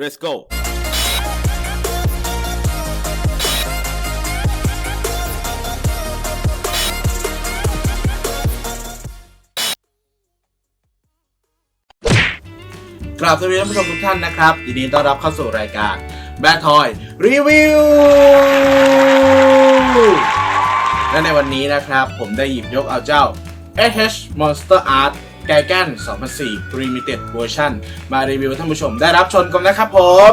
let's go กราบสวัสดีท่านผู้ชมทุกท่านนะครับยินดีต้อนรับเข้าสู่รายการ Bad Toy Review และในวันนี้นะครับ ผมได้หยิบยกเอาเจ้า AH Monster Art ไกแกน2004 Limited Version มารีวิวให้ท่านผู้ชมได้รับชมกันนะครับผม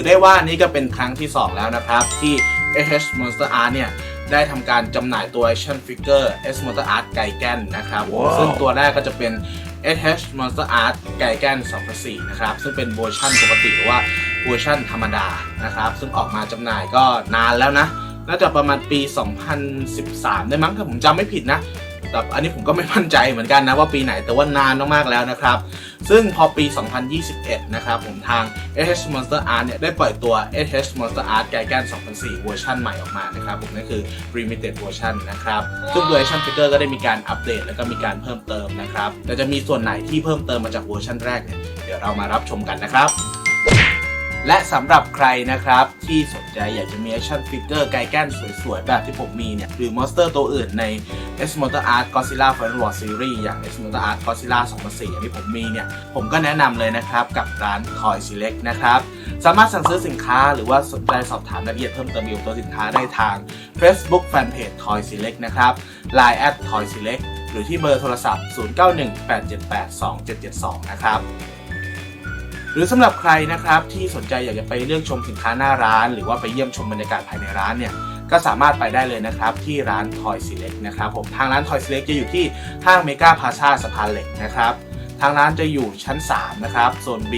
อได้ว่านี่ก็เป็นครั้งที่ 2 แล้วนะครับ ที่ AH Monster Art เนี่ย ได้ทำการจำหน่ายตัว Action Figure S Monster Art ไกแกนนะครับซึ่งตัวแรกก็จะเป็น AH Monster Art ไกแกน2004นะครับ ซึ่งเป็นเวอร์ชันปกติหรือว่าเวอร์ชันธรรมดานะครับ ซึ่งออกมาจำหน่ายก็นานแล้วนะน่าจะประมาณปี 2013 ได้มั้งถ้าผมจำไม่ผิดนะ แต่อันนี้ผมก็ไม่มั่นใจเหมือนกันนะว่าปีไหนแต่ว่านานมากๆแล้วนะครับ ซึ่งพอปี 2021 นะครับผมทาง AH Monster Art เนี่ยได้ปล่อยตัว AH Monster Art ไกแกน2004 เวอร์ชันใหม่ออกมานะครับผมนั่นคือ Limited Version นะครับซึ่งตัว Action Figure ก็ได้มีการอัปเดตแล้วก็มีการเพิ่มเติมนะครับแต่จะมีส่วนไหนที่เพิ่มเติมมาจากเวอร์ชันแรกเนี่ยเดี๋ยวเรามารับชมกันนะครับ และสำหรับใครนะครับ ที่สนใจอยากจะมี action figure ไกแกนสวยๆ แบบที่ผมมีเนี่ย หรือมอนสเตอร์ตัวอื่นใน S Motor Art Godzilla Final War Series อย่าง S Motor Art Godzilla 2004อย่างที่ผมมีเนี่ย ผมก็แนะนำเลยนะครับ กับร้าน Toy Select นะครับ สามารถสั่งซื้อสินค้าหรือว่าสนใจสอบถามรายละเอียดเพิ่มเติมเกี่ยวกับตัวสินค้าได้ทาง Facebook Fanpage Toy Select นะครับ Line at Toy Select หรือที่เบอร์โทรศัพท์ 0918782772 นะครับ หรือสำหรับใครนะครับที่สนใจอยากจะไปเลือกชมสินค้าหน้าร้าน หรือว่าไปเยี่ยมชมบรรยากาศภายในร้านเนี่ยก็สามารถไปได้เลยนะครับ ที่ร้าน Toy Select นะครับผมทางร้าน Toy Select จะอยู่ที่ห้างเมกาพาซาสะพานเหล็กนะครับทางร้านจะอยู่ชั้น 3 นะครับโซน B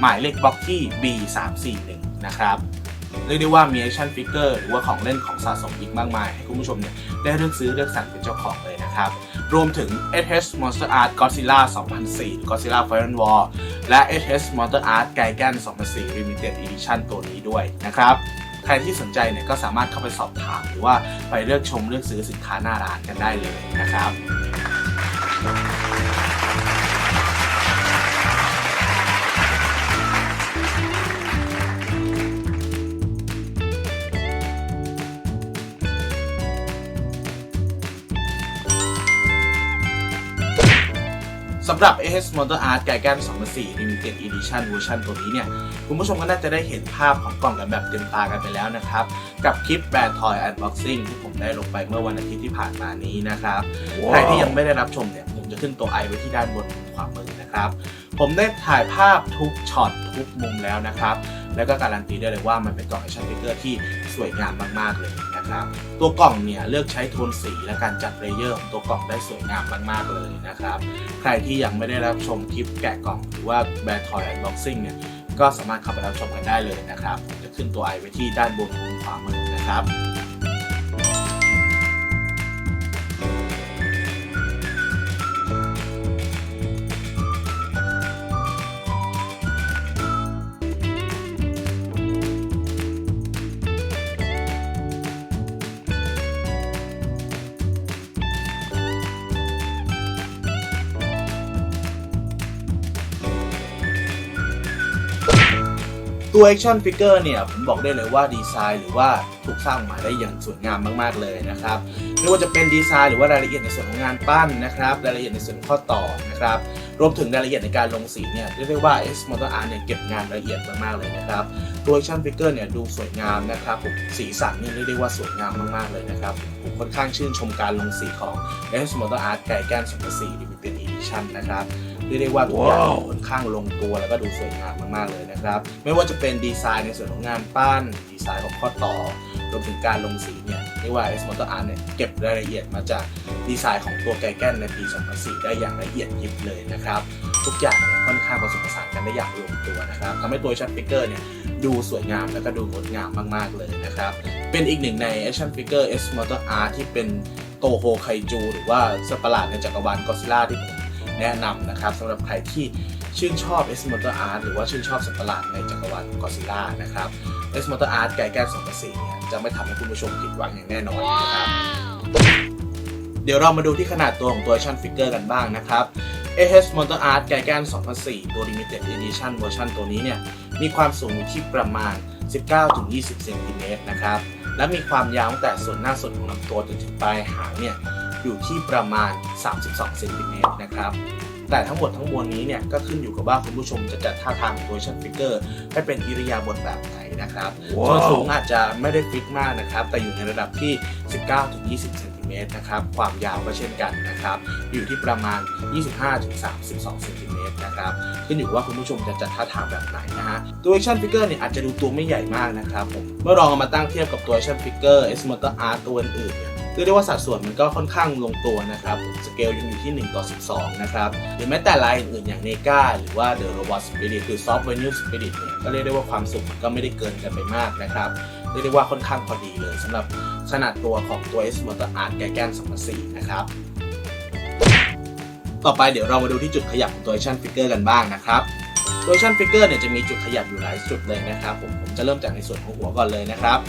หมายเลขบล็อกที่ B 3 4 1 นะครับเรียกได้ว่ามี action figure หรือว่าของเล่นของสะสมอีกมากมาย ให้คุณผู้ชมเนี่ยได้เลือกซื้อเลือกสั่งเป็นเจ้าของเลยนะครับ รวมถึง HS Monster Art Godzilla 2004 Godzilla Final War และ HS Monster Art Gigan 2004 Limited Edition ตัวนี้ด้วยนะครับ ใครที่สนใจเนี่ยก็สามารถเข้าไปสอบถาม หรือว่าไปเลือกชมเลือกซื้อสินค้าหน้าร้านกันได้เลยนะครับำหรับ AS Motor Art g a g a n 2004 Limited Edition เวอร์ชันตัวนี้เนี่ย คุณผู้ชมก็น่าจะได้เห็นภาพของกล่องกันแบบเต็มตากันไปแล้วนะครับ กับคลิปแบรนด์ Toy Unboxing ที่ผมได้ลงไปเมื่อวันอาทิตย์ที่ผ่านมานี้นะครับ ใครที่ยังไม่ได้รับชมเนี่ย ผมจะขึ้นตัวไอไว้ที่ด้านบนมุมขวามือนะครับ ผมได้ถ่ายภาพทุกช็อตทุกมุมแล้วนะครับ แล้วก็การันตีได้เลยว่ามันเป็นกล่อง Action Figure ที่สวยงามมากๆเลยนะครับ ตัวกล่องเนี่ยเลือกใช้โทนสีและการจัดเลเยอร์ของตัวกล่องได้สวยงามมากๆเลยนะครับ ใครที่ยังไม่ได้รับชมคลิปแกะกล่องหรือว่าแบรนด์ทอยอันบ็อกซิ่งเนี่ยก็สามารถเข้าไปรับชมกันได้เลยนะครับผมจะขึ้นตัวไอไว้ที่ด้านบนมุมขวามือนะครับ ตัวตัว action figure เนี่ยผมบอกได้เลยว่าดีไซน์หรือว่าถูกสร้างมาได้อย่างสวยงามมากๆเลยนะครับไม่ว่าจะเป็นดีไซน์หรือว่ารายละเอียดในส่วนของงานปั้นนะครับรายละเอียดในส่วนข้อต่อนะครับรวมถึงรายละเอียดในการลงสีเนี่ยเรียกได้ว่า S Motor Art เนี่ยเก็บงานละเอียดมากๆเลยนะครับตัว action figure เนี่ยดูสวยงามนะครับผมสีสันเนี่ยเรียกได้ว่าสวยงามมากๆเลยนะครับผมค่อนข้างชื่นชมการลงสีของ S Motor Art ไก่แก้น2004 Limited Edition นะครับ เรียกได้ว่าทุกอย่างว้าวค่อนข้างลงตัวแล้วก็ดูสวยงามมากๆเลยนะครับ ไม่ว่าจะเป็นดีไซน์ในส่วนของงานปั้น ดีไซน์ของข้อต่อรวมถึงการลงสีเนี่ยเรียกว่า S Motor Art เนี่ยเก็บรายละเอียดมาจากดีไซน์ของตัวไกแกนในปี 2004 ได้อย่างละเอียดยิบเลยนะครับ ทุกอย่างเนี่ยค่อนข้างผสมผสานกันได้อย่างลงตัวนะครับทำให้ตัวชันฟิกเกอร์เนี่ยดูสวยงามแล้วก็ดูงดงามมาก ๆ เลยนะครับ เป็นอีกหนึ่งใน Action Figure S Motor Art ที่เป็นโตโฮไคจู หรือว่าสัตว์ประหลาดในจักรวาลก็ซิล่าที่ผม แนะนำนะครับสำหรับใครที่ชื่นชอบ S Motor Art หรือว่าชื่นชอบสัตว์ประหลาดในจักรวาลก็ซิล่านะครับ S Motor Art ไก่แก้ว2004เนี่ยจะไม่ทำให้คุณผู้ชมผิดหวังอย่างแน่นอนนะครับเดี๋ยวเรามาดูที่ขนาดตัวของตัว Action Figure กันบ้างนะครับ AS Motor Art ไก่แก้ว2004 ตัว Limited Edition เวอร์ชันตัวนี้เนี่ยมีความสูงอยู่ที่ประมาณ 19-20 เซนติเมตรนะครับและมีความยาวตั้งแต่ส่วนหน้าส่วนของลำตัวจนถึงปลายหางเนี่ย อยู่ที่ประมาณ 32เซนติเมตรนะครับแต่ทั้งหมดทั้งมวลนี้เนี่ยก็ขึ้นอยู่กับว่าคุณผู้ชมจะจัดท่าทางของตัว Action Figure ให้เป็นอิริยาบถแบบไหนนะครับส่วนสูงอาจจะไม่ได้ฟิกมากนะครับ แต่อยู่ในระดับที่ 19-20เซนติเมตรนะครับความยาวก็เช่นกันนะครับ อยู่ที่ประมาณ 25-32เซนติเมตรนะครับขึ้นอยู่ว่าคุณผู้ชมจะจัดท่าทางแบบไหนนะฮะตัว action figure เนี่ยอาจจะดูตัวไม่ใหญ่มากนะครับผมเมื่อลองเอามาตั้งเทียบกับตัว action figure S Motor Art ตัวอื่นๆเนี่ย เรียกได้ว่าสัดส่วนมันก็ค่อนข้างลงตัวนะครับ สเกลยังอยู่ที่ 1 ต่อ 12 นะครับ หรือแม้แต่ลายอื่นๆอย่าง NEGA หรือว่า The Robot Spirit หรือ Soft Vinyl Spirit เนี่ยก็เรียกได้ว่าความสุขมันก็ไม่ได้เกินกันไปมากนะครับ เรียกได้ว่าค่อนข้างพอดีเลยสำหรับขนาดตัวของตัว S Motor Art แกแกน2004นะครับต่อไปเดี๋ยวเรามาดูที่จุดขยับของตัว action figure กันบ้างนะครับตัว action figure เนี่ยจะมีจุดขยับอยู่หลายจุดเลยนะครับผมผมจะเริ่มจากในส่วนของหัวก่อนเลยนะครับ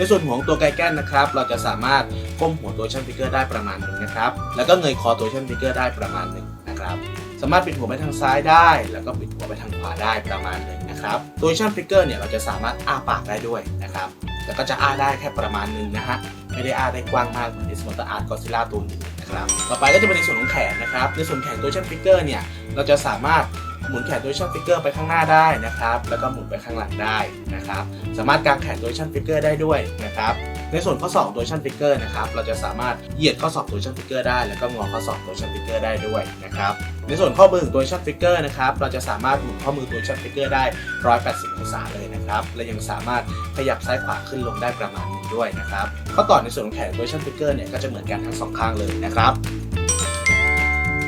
ในส่วนหัวของตัวไกแกนนะครับ เราจะสามารถก้มหัวตัว action figure ได้ประมาณหนึ่งนะครับ แล้วก็เงยคอตัว action figure ได้ประมาณหนึ่งนะครับ สามารถปิดหัวไปทางซ้ายได้ แล้วก็ปิดหัวไปทางขวาได้ประมาณหนึ่งนะครับ ตัว action figure เนี่ยเราจะสามารถอ้าปากได้ด้วยนะครับ แต่ก็จะอ้าได้แค่ประมาณหนึ่งนะฮะ ไม่ได้อ้าได้กว้างมากเหมือน S Motor Art Godzilla ตัวอื่นนะครับ ต่อไปก็จะเป็นในส่วนของแขนนะครับ ในส่วนแขนตัว action figure เนี่ย เราจะสามารถ หมุนแขนตัว action figure ไปข้างหน้าได้นะครับ แล้วก็หมุนไปข้างหลังได้นะครับ สามารถกางแขนตัว action figure ได้ด้วยนะครับ ในส่วนข้อศอกตัว action figure นะครับ เราจะสามารถเหยียดข้อศอกตัว action figure ได้ แล้วก็งอข้อศอกตัว action figure ได้ด้วยนะครับ ในส่วนข้อมือของตัว action figure นะครับ เราจะสามารถหมุนข้อมือตัว action figure ได้ 180 องศาเลยนะครับ และยังสามารถขยับซ้ายขวาขึ้นลงได้ประมาณนึงด้วยนะครับ ข้อต่อในส่วนของแขนตัว action figure เนี่ยก็จะเหมือนกันทั้งสองข้างเลยนะครับ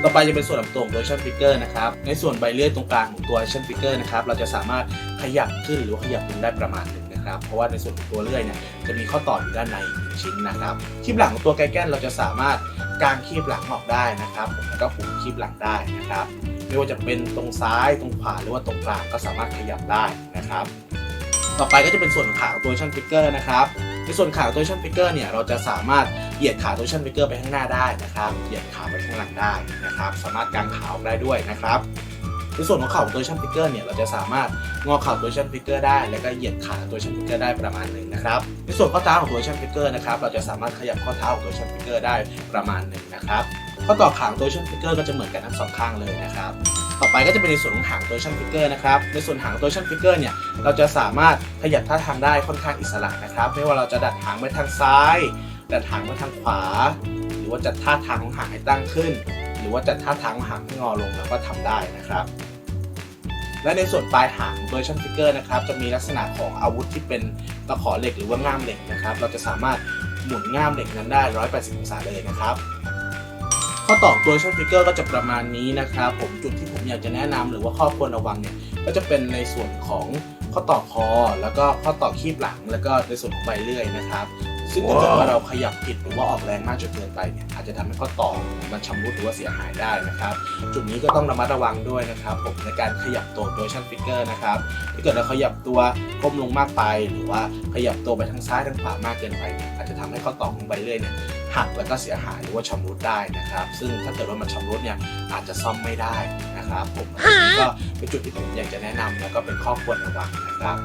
ต่อไปจะเป็นส่วนลำตัวของตัว action figure นะครับ ในส่วนใบเลื่อยตรงกลางของตัว action figure นะครับ เราจะสามารถขยับขึ้นหรือว่าขยับลงได้ประมาณหนึ่งนะครับ เพราะว่าในส่วนของตัวเลื่อยเนี่ยจะมีข้อต่ออยู่ด้านในหนึ่งชิ้นนะครับคีบหลังของตัวไกแกนเราจะสามารถกางคีบหลังออกได้นะครับ แล้วก็ผูกคีบหลังได้นะครับ ไม่ว่าจะเป็นตรงซ้ายตรงขวาหรือว่าตรงกลางก็สามารถขยับได้นะครับ ต่อไปก็จะเป็นส่วนของขาของตัว action figure นะครับ ในส่วนขาตัวเช่นฟิกเกอร์เนี่ยเราจะสามารถเหยียดขาตัวเช่นฟิกเกอร์ไปข้างหน้าได้นะครับเหยียดขาไปข้างหลังได้นะครับ สามารถกางขาออกได้ด้วยนะครับในส่วนของเข่าตัวชั่นฟิกเกอร์เนี่ยเราจะสามารถงอเข่าตัวชั่นฟิกเกอร์ได้ แล้วก็เหยียดขาตัวชั่นฟิกเกอร์ได้ประมาณหนึ่งนะครับในส่วนข้อเท้าของตัวชั่นฟิกเกอร์นะครับเราจะสามารถขยับข้อเท้าของตัวชั่นฟิกเกอร์ได้ประมาณหนึ่งนะครับ ข้อต่อขางตัว action figure ก็จะเหมือนกันทั้งสองข้างเลยนะครับ ต่อไปก็จะเป็นในส่วนของหางตัว action figure นะครับ ในส่วนหางตัว action figure เนี่ย เราจะสามารถขยับท่าทางได้ค่อนข้างอิสระนะครับ ไม่ว่าเราจะดัดหางไปทางซ้าย ดัดหางไปทางขวา หรือว่าจัดท่าทางของหางให้ตั้งขึ้น หรือว่าจัดท่าทางของหางให้งอลงเราก็ทำได้นะครับและในส่วนปลายหางตัว action figure นะครับจะมีลักษณะของอาวุธที่เป็นตะขอเหล็กหรือว่าง่ามเหล็กนะครับ เราจะสามารถหมุนง่ามเหล็กนั้นได้ 180 องศาเลยนะครับ ข้อต่อตัว action figure ก็จะประมาณนี้นะครับ ผมจุดที่ผมอยากจะแนะนำหรือว่าข้อควรระวังเนี่ยก็จะเป็นในส่วนของข้อต่อคอ แล้วก็ข้อต่อคีบหลัง แล้วก็ในส่วนของใบเลื่อยนะครับ ซึ่งถ้าเกิดว่าเราขยับผิดหรือว่าออกแรงมากจนเกินไปเนี่ยอาจจะทำให้ข้อต่อมันชำรุดหรือว่าเสียหายได้นะครับ จุดนี้ก็ต้องระมัดระวังด้วยนะครับ ผมในการขยับตัวตัว action figure นะครับถ้าเกิดเราขยับตัวก้มลงมากไป หรือว่าขยับตัวไปทางซ้ายทางขวามากเกินไปเนี่ยอาจจะทำให้ข้อต่อของใบเลื่อยเนี่ย หักแล้วก็เสียหายหรือว่าชำรุดได้นะครับ ซึ่งถ้าเกิดว่ามันชำรุดเนี่ยอาจจะซ่อมไม่ได้นะครับผมอันนี้ก็เป็นจุดที่ผมอยากจะแนะนำแล้วก็เป็นข้อควรระวังนะครับ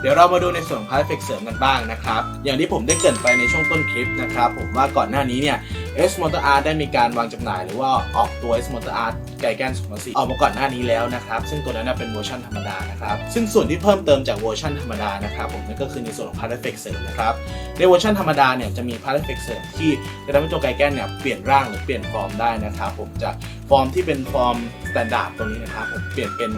เดี๋ยวเรามาดูในส่วนของ Part Effect เสริมกันบ้างนะครับ อย่างที่ผมได้เกริ่นไปในช่วงต้นคลิปนะครับ ผมว่าก่อนหน้านี้เนี่ย S Motor Art ได้มีการวางจำหน่ายหรือว่าออกตัว S Motor Art ไกแกน2004ออกมาก่อนหน้านี้แล้วนะครับ ซึ่งตัวนั้นเป็นเวอร์ชันธรรมดานะครับ ซึ่งส่วนที่เพิ่มเติมจากเวอร์ชันธรรมดานะครับผมนั่นก็คือในส่วนของ Part Effect เสริมนะครับ ในเวอร์ชันธรรมดาเนี่ยจะมี Part Effect เสริมที่จะทำให้ตัวไกแกนเนี่ยเปลี่ยนร่างหรือเปลี่ยนฟอร์มได้นะครับผมจากฟอร์มที่เป็นฟอร์มสแตนดาร์ดตรงนี้นะครับผมเปลี่ยนเป็น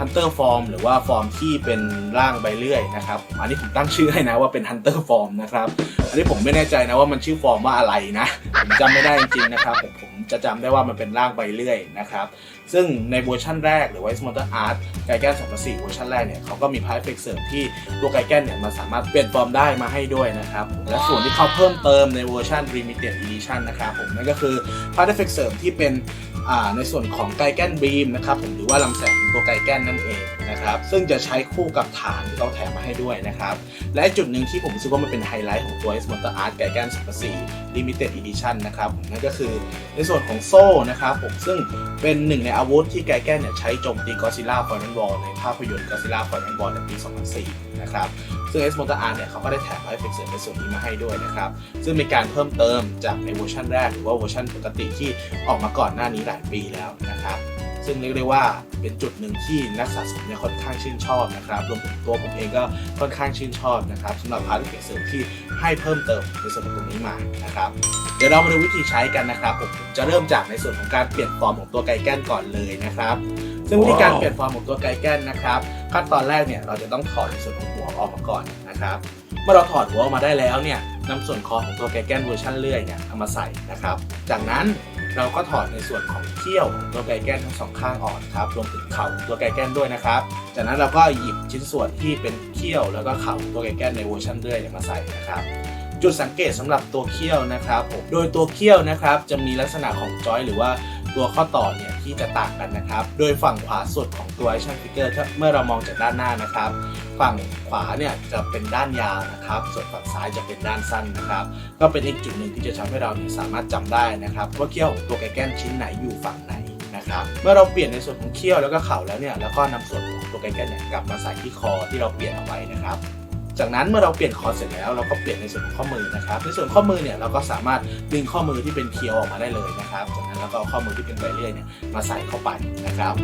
Hunter Form หรือว่าฟอร์มที่เป็นร่างใบเลื่อยนะครับอันนี้ผมตั้งชื่อให้นะว่าเป็น Hunter Form นะครับอันนี้ผมไม่แน่ใจนะว่ามันชื่อฟอร์มว่าอะไรนะผมจำไม่ได้จริงๆนะครับผมผมจะจำได้ว่ามันเป็นร่างใบเลื่อยนะครับซึ่งในเวอร์ชันแรกหรือว่า s m o t o r Art ไกแกน2004เวอร์ชันแรกเนี่ยเขาก็มีพาร์ทเฟกเสริมที่ตัวไกแกนเนี่ยมันสามารถเปลี่ยนฟอร์มได้มาให้ด้วยนะครับและส่วนที่เขาเพิ่มเติมในเวอร์ชัน Limited Edition นะครับผมนั่นก็คือพาร์ทเฟกเสริมที่เป็น ในส่วนของไกแกนบีมนะครับผมหรือว่าลำแสงของตัวไกแกนนั่นเอง นะครับ ซึ่งจะใช้คู่กับฐานที่เราแถมมาให้ด้วยนะครับ และจุดหนึ่งที่ผมรู้สึกว่ามันเป็นไฮไลท์ของตัว S Motor Art ไกแกน14 Limited Edition นะครับผมนั่นก็คือในส่วนของโซ่นะครับผมซึ่งเป็นหนึ่งในอาวุธที่ไกแกนเนี่ยใช้โจมตี Godzilla Final War ในภาพยนตร์ Godzilla Final War ในปี 2004 นะครับซึ่ง S Motor Art เนี่ยเขาก็ได้แถมไอเฟกเสริมในส่วนนี้มาให้ด้วยนะครับ ซึ่งเป็นการเพิ่มเติมจากในเวอร์ชันแรกหรือว่าเวอร์ชันปกติที่ออกมาก่อนหน้านี้หลายปีแล้วนะครับ ซึ่งเรียกได้ว่าเป็นจุดหนึ่งที่นักสะสมเนี่ยค่อนข้างชื่นชอบนะครับรวมถึงตัวผมเองก็ค่อนข้างชื่นชอบนะครับสำหรับพาร์ทเฟกเสริมที่ให้เพิ่มเติมในส่วนของตรงนี้มานะครับเดี๋ยวเรามาดูวิธีใช้กันนะครับผมจะเริ่มจากในส่วนของการเปลี่ยนฟอร์มของตัวไกแกนก่อนเลยนะครับ ซึ่งวิธีการเปลี่ยนฟอร์มของตัวไกแกนนะครับขั้นตอนแรกเนี่ยเราจะต้องถอดในส่วนของหัวออกมาก่อนนะครับ เมื่อเราถอดหัวออกมาได้แล้วเนี่ยนำส่วนคอของตัวไกแกนเวอร์ชันเลื่อยเนี่ยเอามาใส่นะครับ จากนั้น เราก็ถอดในส่วนของเขี้ยวตัวไกแกนทั้งสองข้างออกครับรวมถึงเข่าตัวไกแกนด้วยนะครับ จากนั้นเราก็หยิบชิ้นส่วนที่เป็นเขี้ยวแล้วก็เข่าตัวไกแกนในเวอร์ชันเลื่อยมาใส่นะครับจุดสังเกตสำหรับตัวเขี้ยวนะครับผมโดยตัวเขี้ยวนะครับจะมีลักษณะของจอยหรือว่าตัวข้อต่อเนี่ยที่จะต่างกันนะครับ โดยฝั่งขวาสุดของตัว action figure ถ้าเมื่อเรามองจากด้านหน้านะครับ ฝั่งขวาเนี่ยจะเป็นด้านยาวนะครับ ส่วนฝั่งซ้ายจะเป็นด้านสั้นนะครับ ก็เป็นอีกจุดหนึ่งที่จะทำให้เราสามารถจำได้นะครับว่าเขี้ยวตัวไกแกนชิ้นไหนอยู่ฝั่งไหนนะครับ เมื่อเราเปลี่ยนในส่วนของเขี้ยวแล้วก็เข่าแล้วเนี่ยแล้วก็นำส่วนของตัวไกแกนเนี่ยกลับมาใส่ที่คอที่เราเปลี่ยนเอาไว้นะครับจากนั้นเมื่อเราเปลี่ยนคอเสร็จแล้วเราก็เปลี่ยนในส่วนของข้อมือนะครับ ในส่วนข้อมือเนี่ยเราก็สามารถดึงข้อมือที่เป็นเคียวออกมาได้เลยนะครับ จากนั้นเราก็เอาข้อมือที่เป็นใบเลื่อยเนี่ยมาใส่เข้าไปนะครับ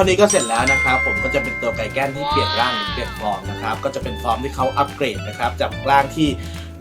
ท่านี้ก็เสร็จแล้วนะครับ ผมก็จะเป็นตัวไก่แก้นที่เปลี่ยนร่างหรือเปลี่ยนฟอร์มนะครับ ก็จะเป็นฟอร์มที่เขาอัปเกรดนะครับ จากร่างที่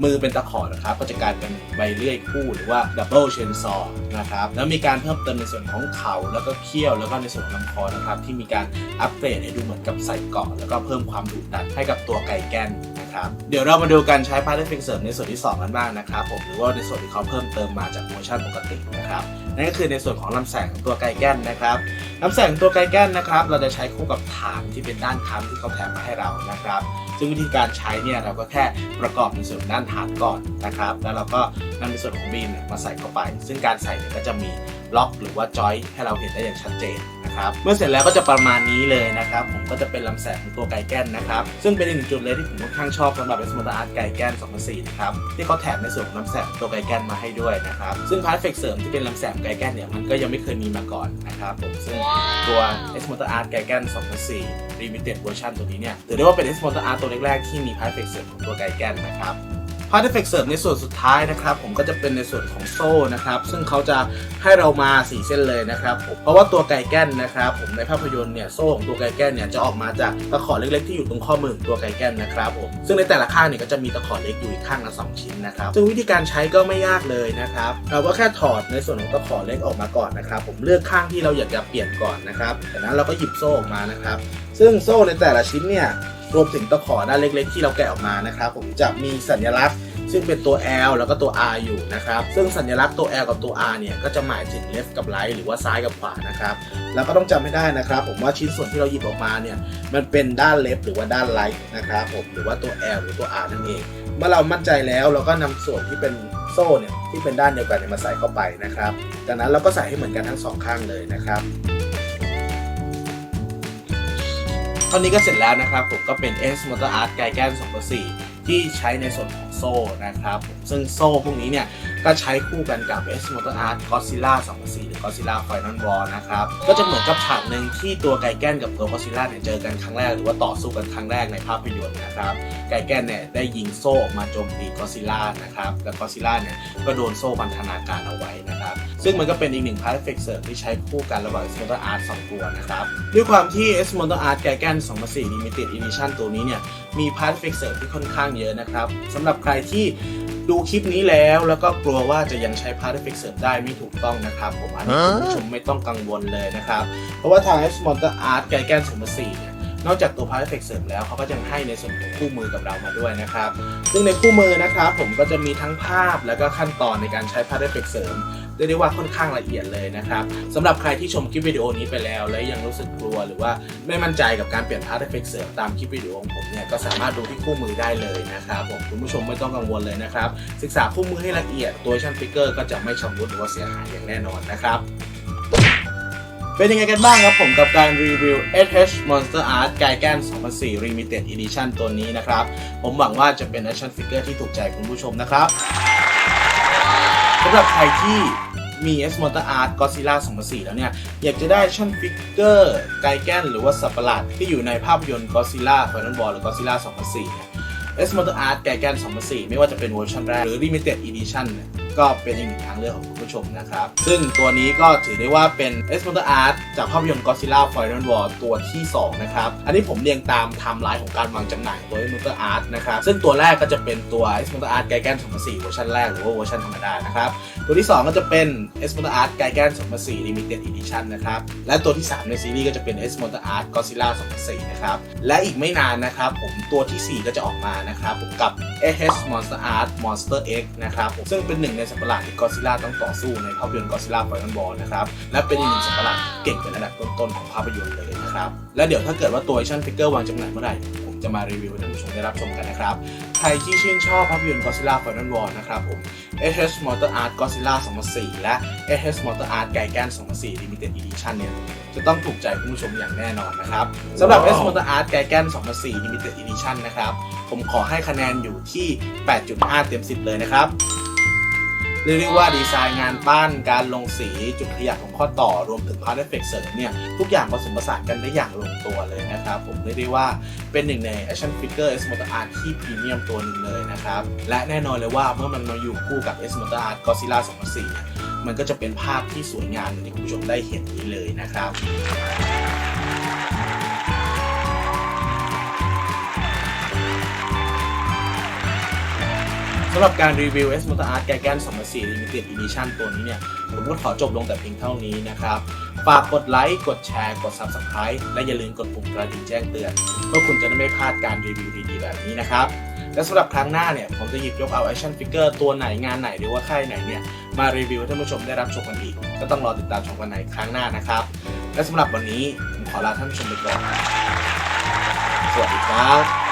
มือเป็นตะขอนะครับ ก็จะกลายเป็นใบเลื่อยคู่หรือว่าดับเบิลเชนซอนะครับ แล้วมีการเพิ่มเติมในส่วนของเขาแล้วก็เขี้ยวแล้วก็ในส่วนของลำคอนะครับ ที่มีการอัปเกรดให้ดูเหมือนกับใส่เกาะแล้วก็เพิ่มความดุดันให้กับตัวไก่แก้นนะครับเดี๋ยวเรามาดูการใช้พาร์ทเฟกเสริมในส่วนที่สองกันบ้างนะครับผมหรือว่าในส่วนที่เขาเพิ่มเติมมาจากเวอร์ชันปกตินะครับ นั่นก็คือในส่วนของลำแสงของตัวไก่แก้นนะครับลำแสงตัวไกแกนนะครับ เราจะใช้คู่กับฐานที่เป็นด้านค้ำที่เขาแถมมาให้เรานะครับ ซึ่งวิธีการใช้เนี่ยเราก็แค่ประกอบในส่วนด้านฐานก่อนนะครับ แล้วเราก็นำในส่วนของบีมเนี่ยมาใส่เข้าไป ซึ่งการใส่เนี่ยก็จะมี ล็อกหรือว่าจอยให้เราเห็นได้อย่างชัดเจนนะครับเมื่อเสร็จแล้วก็จะประมาณนี้เลยนะครับ ผมก็จะเป็นลำแสงของตัวไกแกนนะครับ ซึ่งเป็นอีกหนึ่งจุดเลยที่ผมค่อนข้างชอบสำหรับ s m o t o Art ไกแกน2004นะครับที่เขาแถมในส่วนของลำแสงตัวไกแกนมาให้ด้วยนะครับ ซึ่งพาร์ทเฟกเสริมที่เป็นลำแสงไกแกนเนี่ยมันก็ยังไม่เคยมีมาก่อนนะครับผมซึ่งตัว S Motor Art g a g a n 2004 Limited Version ตัวนี้เนี่ยถือได้ว่าเป็น S Motor Art ตัวแรกๆที่มีพาร์ทเฟกเสริมของตัวไกแกนนะครับ พาร์ทเฟกเสริมในส่วนสุดท้ายนะครับ ผมก็จะเป็นในส่วนของโซ่นะครับ ซึ่งเขาจะให้เรามา 4 เส้นเลยนะครับผมเพราะว่าตัวไก่แกนนะครับ ผมในภาพยนตร์เนี่ยโซ่ของตัวไก่แกนเนี่ยจะออกมาจากตะขอเล็กๆที่อยู่ตรงข้อมือของตัวไก่แกนนะครับผมซึ่งในแต่ละข้างเนี่ยก็จะมีตะขอเล็กอยู่อีกข้างละสองชิ้นนะครับซึ่งวิธีการใช้ก็ไม่ยากเลยนะครับเราก็แค่ถอดในส่วนของตะขอเล็กออกมาก่อนนะครับ ผมเลือกข้างที่เราอยากจะเปลี่ยนก่อนนะครับจากนั้นเราก็หยิบโซ่ออกมานะครับ ซึ่งโซ่ในแต่ละชิ้นเนี่ย รวมถึงตะขอด้านเล็ก ๆ ที่เราแกะออกมานะครับ ผมจะมีสัญลักษณ์ ซึ่งเป็นตัว L แล้วก็ตัว R อยู่นะครับ ซึ่งสัญลักษณ์ตัว L กับตัว R เนี่ยก็จะหมายถึง left กับ right หรือว่าซ้ายกับขวานะครับ แล้วก็ต้องจำให้ได้นะครับ ผมว่าชิ้นส่วนที่เราหยิบออกมาเนี่ยมันเป็นด้าน left หรือว่าด้าน right นะครับผมหรือว่าตัว L หรือตัว R นั่นเอง เมื่อเรามั่นใจแล้วเราก็นำส่วนที่เป็นโซ่เนี่ยที่เป็นด้านเดียวกันเนี่ยมาใส่เข้าไปนะครับ จากนั้นเราก็ใส่ให้เหมือนกันทั้งสองข้างเลยนะครับ ตอนนี้ก็เสร็จแล้วนะครับผมก็เป็น S Motor Art ไกแกน2004ที่ใช้ในส่วนของ โซ่นะครับ ซึ่งโซ่พวกนี้เนี่ย ก็ใช้คู่กันกับ S Motor Art Godzilla 2004หรือ Godzilla Final War นะครับ ก็จะเหมือนกับฉากหนึ่งที่ตัวไกแกนกับตัว Godzilla เนี่ยเจอกันครั้งแรกหรือว่าต่อสู้กันครั้งแรกในภาพยนตร์นะครับ ไกแกนเนี่ยได้ยิงโซ่ออกมาโจมตี Godzilla นะครับ และ Godzilla เนี่ยก็โดนโซ่พันธนาการเอาไว้นะครับ ซึ่งมันก็เป็นอีกหนึ่งพาร์ทเฟกต์เสริมที่ใช้คู่กันระหว่าง S Motor Art สองตัวนะครับ ด้วยความที่ S Motor Art ไกแกน2004 Limited Edition ตัวนี้เนี่ยมีพาร์ทเฟเฟกเสริมที่ค่อนข้างเยอะนะครับสำหรับใครที่ดูคลิปนี้แล้วแล้วก็กลัวว่าจะยังใช้พาร์ทเฟเฟกเสริมได้ไม่ถูกต้องนะครับผมอันนี้คุณผู้ชมไม่ต้องกังวลเลยนะครับ เพราะว่าทาง S Motor Art ไกแกน2004เนี่ยนอกจากตัวพาร์ทเฟเฟกเสริมแล้วเขาก็ยังให้ในส่วนของคู่มือกับเรามาด้วยนะครับ ซึ่งในคู่มือนะครับผมก็จะมีทั้งภาพแล้วก็ขั้นตอนในการใช้พาร์ทเฟเฟกเสริม เรียกได้ว่าค่อนข้างละเอียดเลยนะครับสำหรับใครที่ชมคลิปวิดีโอนี้ไปแล้ว และยังรู้สึกกลัวหรือว่าไม่มั่นใจกับการเปลี่ยนพาร์ทเอฟเฟกเสริมตามคลิปวิดีโอของผมเนี่ยก็สามารถดูที่คู่มือได้เลยนะครับผมคุณผู้ชมไม่ต้องกังวลเลยนะครับศึกษาคู่มือให้ละเอียดตัวชั่นฟิกเกอร์ก็จะไม่ชำรุดหรือว่าเสียหายอย่างแน่นอนนะครับเป็นยังไงกันบ้างครับผมกับการรีวิว SH Monster Art g a i g a n 2004 Limited Edition ตัวนี้นะครับ ผมหวังว่าจะเป็น action figure ที่ถูกใจคุณผู้ชมนะครับสำหรับใครที่ มี S Motor Art Godzilla 2004 แล้วเนี่ย อยากจะได้ชั่นฟิกเกอร์ไกแกนหรือว่าสัตว์ประหลาดที่อยู่ในภาพยนตร์ Godzilla Final War หรือ Godzilla 2004 เนี่ย S Motor Art ไกแกน2004 ไม่ว่าจะเป็นเวอร์ชันแรกหรือ Limited Edition เนี่ย ก็เป็นอีกหนึ่งทางเลือกของคุณผู้ชมนะครับ ซึ่งตัวนี้ก็ถือได้ว่าเป็น S Motor Art จากภาพยนตร์ Godzilla Final War ตัวที่ 2 นะครับ อันนี้ผมเรียงตามไทม์ไลน์ของการวางจำหน่ายตัว S Motor Art นะครับ ซึ่งตัวแรกก็จะเป็นตัว S Motor Art ไกแกน2004เวอร์ชันแรกหรือว่าเวอร์ชันธรรมดานะครับ ตัวที่ 2 ก็จะเป็น S Motor Art ไกแกน2004 Limited Edition นะครับ และตัวที่ 3 ในซีรีส์ก็จะเป็น S Motor Art Godzilla 2004 นะครับ และอีกไม่นานนะครับผมตัวที่ 4 ก็จะออกมานะครับผมกับ AH Monster Art Monster X นะครับซึ่งเป็นหนึ่งในสัปหลาดที่ Godzilla ต้องต่อสู้ในภาพยนตร์ Godzilla Final War นะครับ และเป็นอีกหนึ่งสัปหลาดเก่งเป็นอันดับต้นๆของภาพยนตร์เลยนะครับ และเดี๋ยวถ้าเกิดว่าตัว action figure วางจำหน่ายเมื่อไหร่ผมจะมารีวิวให้ท่านผู้ชมได้รับชมกันนะครับ ใครที่ชื่นชอบภาพยนตร์ Godzilla Final War นะครับผม AH Motor Art Godzilla 2004 และ AH Motor Art Gigan 2004 Limited Edition เนี่ยจะต้องถูกใจคุณผู้ชมอย่างแน่นอนนะครับสำหรับ S Motor Art Gigan 2004 Limited Edition นะครับ ผมขอให้คะแนนอยู่ที่ 8.5 เต็ม 10 เลยนะครับ เรียกได้ว่าดีไซน์งานปั้น การลงสีจุดขยับของข้อต่อรวมถึงพาร์ทเอฟเฟกเสริมเนี่ยทุกอย่างผสมผสานกันได้อย่างลงตัวเลยนะครับ ผมเรียกได้ว่าเป็นหนึ่งใน Action Figure S Motor Art ที่พรีเมียมตัวหนึ่งเลยนะครับ และแน่นอนเลยว่าเมื่อมันมาอยู่คู่กับ S Motor Art Godzilla 2004เนี่ยมันก็จะเป็นภาพที่สวยงามอย่างที่คุณผู้ชมได้เห็นนี้เลยนะครับ สำหรับการรีวิว S Motor Art g a g a n 2004 Limited Edition ตัวนี้เนี่ย ผมก็ขอจบลงแต่เพียงเท่านี้นะครับ ฝากกดไลค์ กดแชร์ กด Subscribe และอย่าลืมกดปุ่มกระดิ่งแจ้งเตือนเพื่อคุณจะได้ไม่พลาดการรีวิวดีๆแบบนี้นะครับ และสำหรับครั้งหน้าเนี่ย ผมจะหยิบยกเอา Action Figure ตัวไหนงานไหนหรือว่าค่ายไหนเนี่ย มารีวิวให้ท่านผู้ชมได้รับชมกันอีก ก็ต้องรอติดตามชมกันในครั้งหน้านะครับ และสำหรับวันนี้ผมขอลาท่านผู้ชมไปก่อนสวัสดีครับ